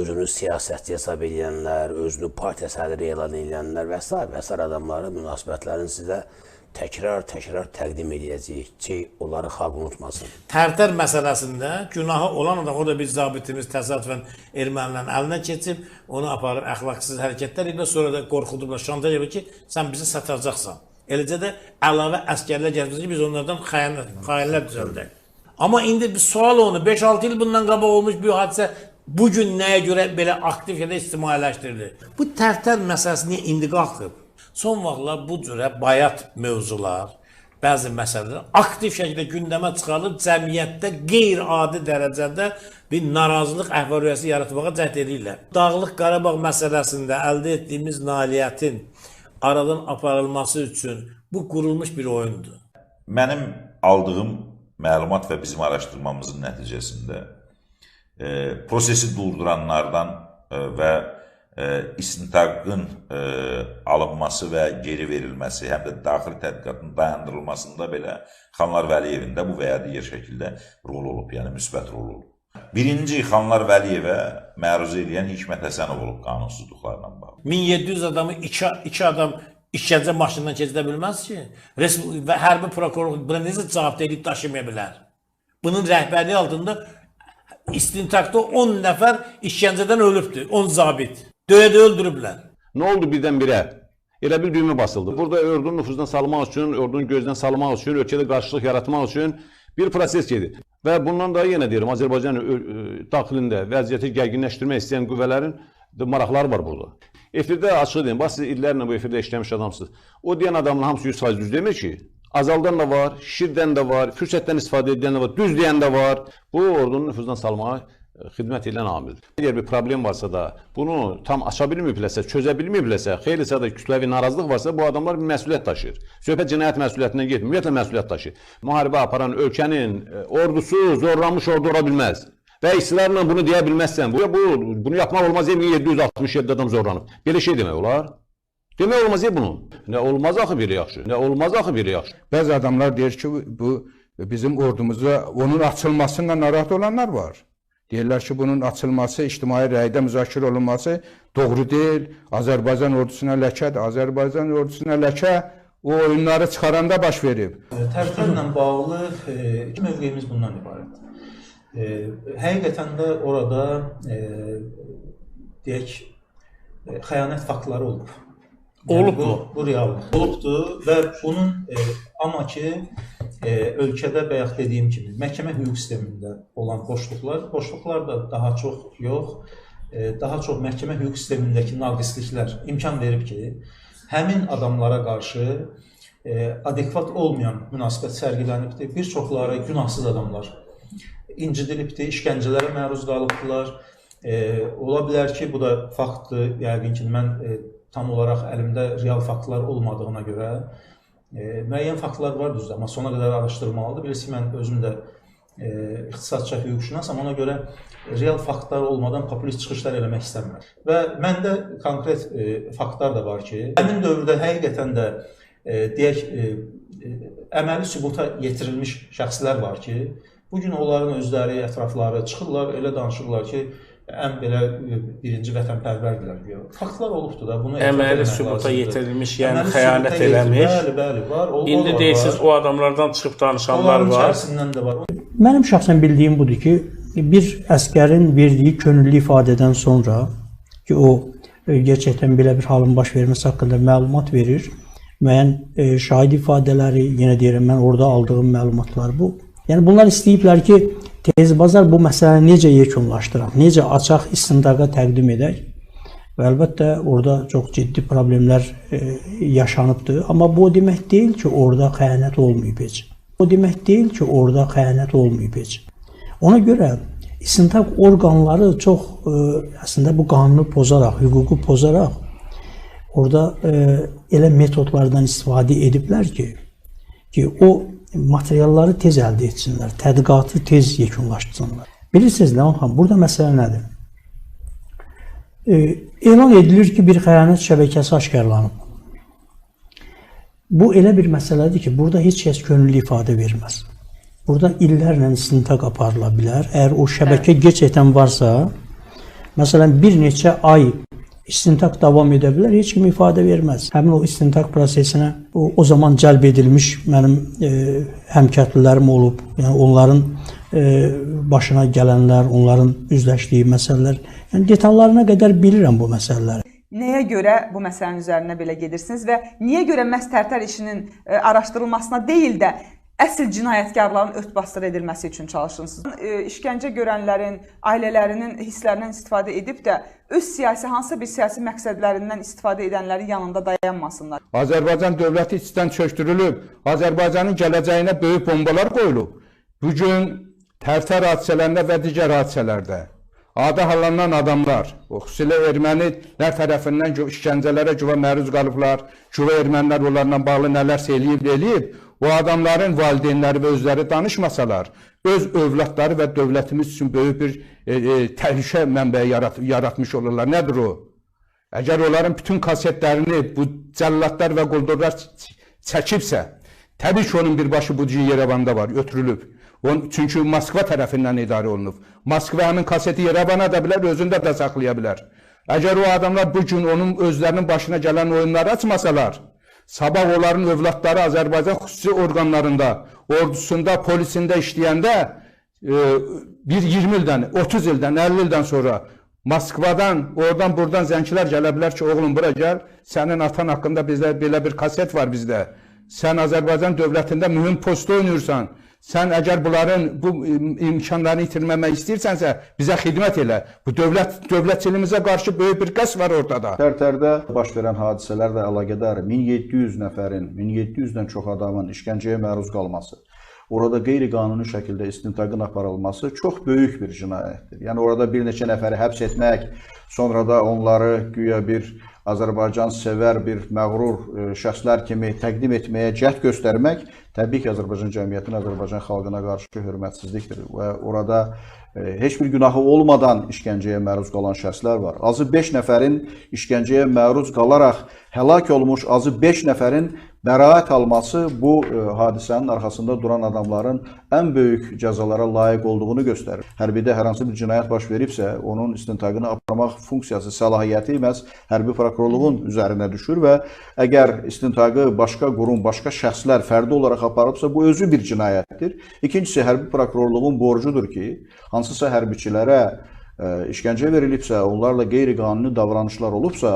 özünü siyasətçi hesab edənlər, özünü partiya sədri elan edənlər və s. və s. adamların münasibətlərini sizə təkrar-təkrar təqdim edəcəyik ki, onları xalq unutmasın. Tərtər məsələsində günahı olan adam, o da bir zabitimiz təsadüfən ermənilərin əlinə keçib, onu aparıb əxlaqsız hərəkətlər edir, sonra da qorxudublar, şantaj edir ki, sən bizi satacaqsan. Eləcə də əlavə əskərlər gələcək ki, biz onlardan xəyanət, xainlər düzəldək. Amma indi bir sual onu 5-6 il bundan qabaq olmuş bir hadisə bu gün nəyə görə belə aktiv ya da ictimailəşdirildi? Bu tərtər məsələsi niyə indi qalxıb? Son vaxtlar bu cürə bayat mövzular, bəzi məsələlər aktiv şəkildə gündəmə çıxarılıb cəmiyyətdə qeyri-adi dərəcədə bir narazılıq əhval-ruhiyyəsi yaratmağa cəhd edirlər. Dağlıq Qarabağ məsələsində əldə etdiyimiz nailiyyətin aradan aparılması üçün bu qurulmuş bir oyundur. Mənim aldığım məlumat və bizim araşdırmamızın nəticəsində prosesi durduranlardan e, və e, istintaqın e, alınması və geri verilməsi, həm də daxili tədqiqatın dayandırılmasında belə Xanlar Vəliyevin də bu və ya digər şəkildə rol olub, yəni müsbət rol olub. Birinci Xanlar Vəliyevə məruz edən Hikmət Həsənov olub qanunsuzluqlarla bağlı. 1700 adamı iki, iki adam işgəncə maşından keçidə bilməz ki. Respublik və hərbi prokurorluq buna necə cavab edib daşımaya bilər? Bunun rəhbərliyi altında istintaqda 10 nəfər işgəncədən ölübdür, 10 zabit. Döyə-döyə öldürüblər. Nə oldu birdən-birə? Elə bil düymə basıldı. Burada ordunun nüfuzdan salmaq üçün, ordunun gözdən salmaq üçün, ölkədə qarşılıq yaratmaq üçün bir proses gedir. Və bundan da yenə deyirəm, Azərbaycan daxilində vəziyyəti gərginləşdirmək istəyən qüvvələrin maraqları var burada. Efirdə açıq deyim, bax siz illərlə bu efirdə işləmiş adamsınız. O deyən adamın hamısı 100% düz demir ki. Azaldan da var, şirdən də var, fürsətdən istifadə edən də var, düz deyən də var. Bu ordunun nüfuzdan salmağa e, xidmət edən amildir. Əgər bir problem varsa da, bunu tam aça bilməyiblərsə, çözə bilməyiblərsə, xeyli sayda kütləvi narazılıq varsa, bu adamlar bir məsuliyyət daşıyır. Söhbət cinayət məsuliyyətindən getmir, ümumiyyətlə məsuliyyət daşıyır. Müharibə aparan ölkənin e, ordusu zorlanmış ordu ola bilməz. Və istilarla bunu deyə bilməzsən. Bu, bu bunu yapmaq olmaz. 1767 adam zorlanıb. Belə şey demək olar? Demək olmaz ya bunu. Nə olmaz axı biri yaxşı. Nə olmaz axı biri yaxşı. Bəzi adamlar deyir ki, bu bizim ordumuzda onun açılmasından narahat olanlar var. Deyirlər ki, bunun açılması, ictimai rəydə müzakirə olunması doğru deyil. Azərbaycan ordusuna ləkədir. Azərbaycan ordusuna ləkə o oyunları çıxaranda baş verib. Tərtərlə bağlı e, iki mövqeyimiz bundan ibarət. E, həqiqətən də orada e, deyək e, xəyanət faktları olub. Olub bu, mu? bu reallıq olubdur və bunun e, amma ki e, ölkədə bayaq dediyim kimi məhkəmə hüquq sistemində olan boşluqlar, boşluqlar da daha çox yox, e, daha çox məhkəmə hüquq sistemindəki naqisliklər imkan verib ki, həmin adamlara qarşı e, adekvat olmayan münasibət sərgilənibdir. Bir çoxları günahsız adamlar incidilibdir, işgəncələrə məruz qalıbdılar. E, ola bilər ki, bu da faktdır. Yəqin ki, mən e, tam olaraq əlimdə real faktlar olmadığına görə e, müəyyən faktlar var düzdür, amma sona qədər araşdırmalıdır. Bilirsiniz, mən özüm də e, ixtisasca hüquqşünasam, ona görə real faktlar olmadan populist çıxışlar eləmək istəmirəm. Və məndə konkret e, faktlar da var ki, həmin dövrdə həqiqətən də e, deyək e, e, əməli sübuta yetirilmiş şəxslər var ki, bu gün onların özləri, ətrafları çıxırlar, elə danışırlar ki, ən belə e, birinci vətənpərvərdirlər güya. Faktlar olubdur da, bunu Əməli sübuta yetirilmiş, yəni Əməli xəyanət eləmiş. Bəli, bəli, var. O, İndi var. o adamlardan çıxıb danışanlar Onların var. içərisindən də var. Mənim şəxsən bildiyim budur ki, bir əskərin verdiyi könüllü ifadədən sonra ki, o e, gerçəkdən belə bir halın baş verməsi haqqında məlumat verir. Müəyyən e, şahid ifadələri, yenə deyirəm mən orada aldığım məlumatlar bu. Yəni bunlar istəyiblər ki, tez bazar bu məsələni necə yekunlaşdıraq, necə açaq istintaqa təqdim edək. Və əlbəttə orada çox ciddi problemlər e, yaşanıbdı, amma bu o demək deyil ki, orada xəyanət olmayıb heç. O demək deyil ki, orada xəyanət olmayıb heç. Ona görə istintaq orqanları çox e, əslində bu qanunu pozaraq, hüququ pozaraq orada e, elə metodlardan istifadə ediblər ki, ki o materialları tez əldə etsinlər, tədqiqatı tez yekunlaşdırsınlar. Bilirsiniz Ləman xan, burada məsələ nədir? E, elan edilir ki, bir xəyanət şəbəkəsi aşkarlanıb. Bu elə bir məsələdir ki, burada heç kəs könüllü ifadə verməz. Burada illərlə istintaq aparıla bilər. Əgər o şəbəkə gerçəkdən varsa, Məsələn, bir neçə ay istintaq davam edə bilər, heç kim ifadə verməz. Həmin o istintaq prosesinə o, o zaman cəlb edilmiş mənim e, həmkəndlilərim olub. Yəni onların e, başına gələnlər, onların üzləşdiyi məsələlər, yəni detallarına qədər bilirəm bu məsələləri. Nəyə görə bu məsələnin üzərinə belə gedirsiniz və niyə görə məhz tərtər işinin e, araşdırılmasına deyil də əsl cinayətkarların ört-basdır edilməsi üçün çalışırsınız? E, İşgəncə görənlərin, ailələrinin hisslərindən istifadə edib də öz siyasi hansısa bir siyasi məqsədlərindən istifadə edənlərin yanında dayanmasınlar. Azərbaycan dövləti içdən çökdürülüb, Azərbaycanın gələcəyinə böyük bombalar qoyulub. Bu gün Tərtər hadisələrində və digər hadisələrdə adı hallanan adamlar, xüsusilə ermənilər tərəfindən işgəncələrə güva məruz qalıblar, güva ermənilər onlarla bağlı nələrsə eləyib, eləyib, o adamların valideynləri və özləri danışmasalar, öz övladları və dövlətimiz üçün böyük bir e, e, təhlükə mənbəyi yarat yaratmış olurlar. Nədir o? Əgər onların bütün kasetlərini bu cəllatlar və quldurlar çəkibsə, təbii ki, onun birbaşı bu Yerevanda var, ötürülüb. On, çünki Moskva tərəfindən idarə olunub. Moskva həmin kaseti Yerevana da bilər, özündə də saxlaya bilər. Əgər o adamlar bu gün onun özlərinin başına gələn oyunları açmasalar, sabah onların övladları Azərbaycan xüsusi orqanlarında, ordusunda, polisində işləyəndə e, bir 20 ildən, 30 ildən, 50 ildən sonra Moskvadan, oradan buradan zəngçilər gələ bilər ki, oğlum bura gəl, sənin atan haqqında bizdə belə bir kaset var bizdə. Sən Azərbaycan dövlətində mühüm post oynayırsan. Sən əgər bunların bu im- imkanlarını itirməmək istəyirsənsə, bizə xidmət elə. Bu dövlət dövlətçiliyimizə qarşı böyük bir qəsd var ortada. Tərtərdə baş verən hadisələrlə əlaqədar 1700 nəfərin, 1700-dən çox adamın işgəncəyə məruz qalması, orada qeyri-qanuni şəkildə istintaqın aparılması çox böyük bir cinayətdir. Yəni orada bir neçə nəfəri həbs etmək, sonra da onları güya bir Azərbaycan sevər bir məğrur e, şəxslər kimi təqdim etməyə cəhd göstərmək təbii ki, Azərbaycan cəmiyyətinin Azərbaycan xalqına qarşı hörmətsizlikdir və orada e, heç bir günahı olmadan işgəncəyə məruz qalan şəxslər var. Azı 5 nəfərin işgəncəyə məruz qalaraq həlak olmuş azı 5 nəfərin bəraət alması bu e, hadisənin arxasında duran adamların ən böyük cəzalara layiq olduğunu göstərir. Hərbidə hər hansı bir cinayət baş veribsə, onun istintaqını aparmaq funksiyası, səlahiyyəti məhz hərbi prokurorluğun üzərinə düşür və əgər istintaqı başqa qurum, başqa şəxslər fərdi olaraq aparıbsa, bu özü bir cinayətdir. İkincisi, hərbi prokurorluğun borcudur ki, hansısa hərbiçilərə e, işgəncə verilibsə, onlarla qeyri-qanuni davranışlar olubsa,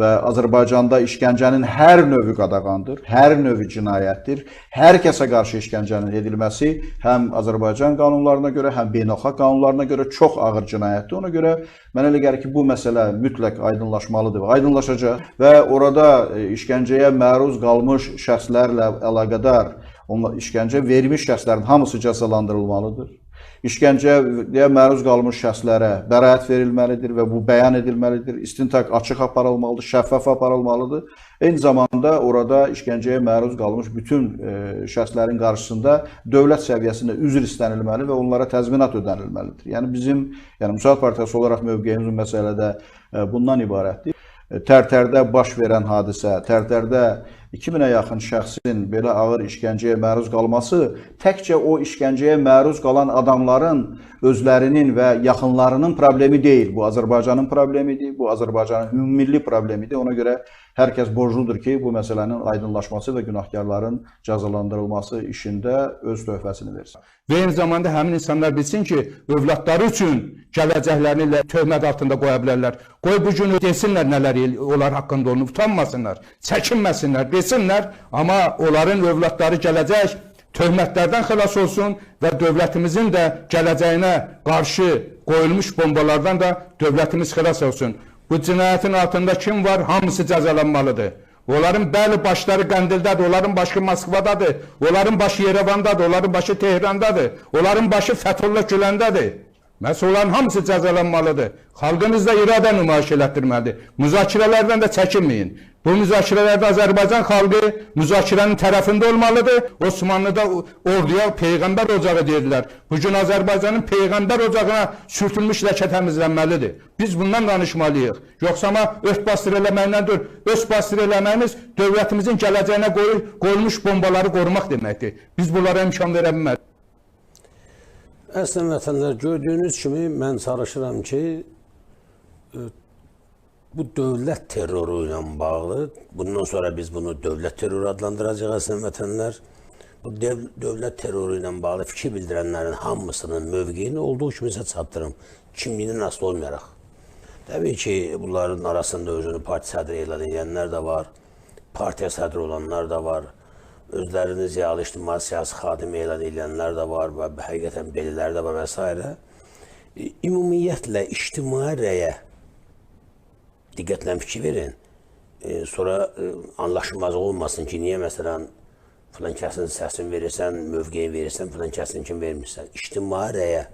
və Azərbaycanda işgəncənin hər növü qadağandır, hər növü cinayətdir. Hər kəsə qarşı işgəncənin edilməsi həm Azərbaycan qanunlarına görə, həm beynəlxalq qanunlarına görə çox ağır cinayətdir. Ona görə mənə elə gəlir ki, bu məsələ mütləq aydınlaşmalıdır və aydınlaşacaq və orada e, işgəncəyə məruz qalmış şəxslərlə əlaqədar onlar işgəncə vermiş şəxslərin hamısı cəzalandırılmalıdır. İşgəncəyə məruz qalmış şəxslərə bəraət verilməlidir və bu bəyan edilməlidir. İstintaq açıq aparılmalıdır, şəffaf aparılmalıdır. Eyni zamanda orada işgəncəyə məruz qalmış bütün e, şəxslərin qarşısında dövlət səviyyəsində üzr istənilməli və onlara təzminat ödənilməlidir. Yəni bizim, yəni Müsaad Partiyası olaraq mövqeyimiz bu məsələdə e, bundan ibarətdir. E, Tərtərdə baş verən hadisə, Tərtərdə 2000-ə yaxın şəxsin belə ağır işgəncəyə məruz qalması təkcə o işgəncəyə məruz qalan adamların özlərinin və yaxınlarının problemi deyil. Bu Azərbaycanın problemidir, bu Azərbaycanın ümummilli problemidir. Ona görə hər kəs borcludur ki, bu məsələnin aydınlaşması və günahkarların cəzalandırılması işində öz töhfəsini versin. Və eyni zamanda həmin insanlar bilsin ki, övladları üçün gələcəklərini töhmət altında qoya bilərlər. Qoy bu gün desinlər nələr onlar haqqında olunub, utanmasınlar, çəkinməsinlər, desinlər, amma onların övladları gələcək töhmətlərdən xilas olsun və dövlətimizin də gələcəyinə qarşı qoyulmuş bombalardan da dövlətimiz xilas olsun. Bu cinayətin altında kim var? Hamısı cəzalanmalıdır. Onların bəli başları Qəndildədir, onların başı Moskvadadır, onların başı Yerevandadır, onların başı Tehrandadır, onların başı Fəthullah Güləndədir. Məhz onların hamısı cəzalanmalıdır. Xalqınız da iradə nümayiş elətdirməlidir. Müzakirələrdən də çəkinməyin. Bu müzakirələrdə Azərbaycan xalqı müzakirənin tərəfində olmalıdır. Osmanlıda orduya peyğəmbər ocağı deyirlər. Bu gün Azərbaycanın peyğəmbər ocağına sürtülmüş ləkə təmizlənməlidir. Biz bundan danışmalıyıq. Yoxsa amma ört bastır eləməklə. Öz bastır eləməyimiz dövlətimizin gələcəyinə qoyul, qoyulmuş bombaları qorumaq deməkdir. Biz bunlara imkan verə bilmərik. Əslən vətəndaşlar gördüyünüz kimi mən çalışıram ki, bu dövlət terroru ilə bağlı, bundan sonra biz bunu dövlət terroru adlandıracağıq əslən vətənlər. Bu dev, dövlət terroru ilə bağlı fikir bildirənlərin hamısının mövqeyini olduğu kimi sizə çatdırım. Kimliyindən asılı olmayaraq. Təbii ki, bunların arasında özünü parti sədri elan edənlər də var, partiya sədri olanlar da var, özlərini ziyalı ictimai siyasi xadimi elan edənlər də var və həqiqətən belilər də var və s. Ümumiyyətlə ictimai rəyə diqqətlə fikir verin. E, sonra e, anlaşılmaz olmasın ki, niyə məsələn filan kəsin səsini verirsən, mövqeyi verirsən, filan kəsin kim vermirsən. İctimai rəyə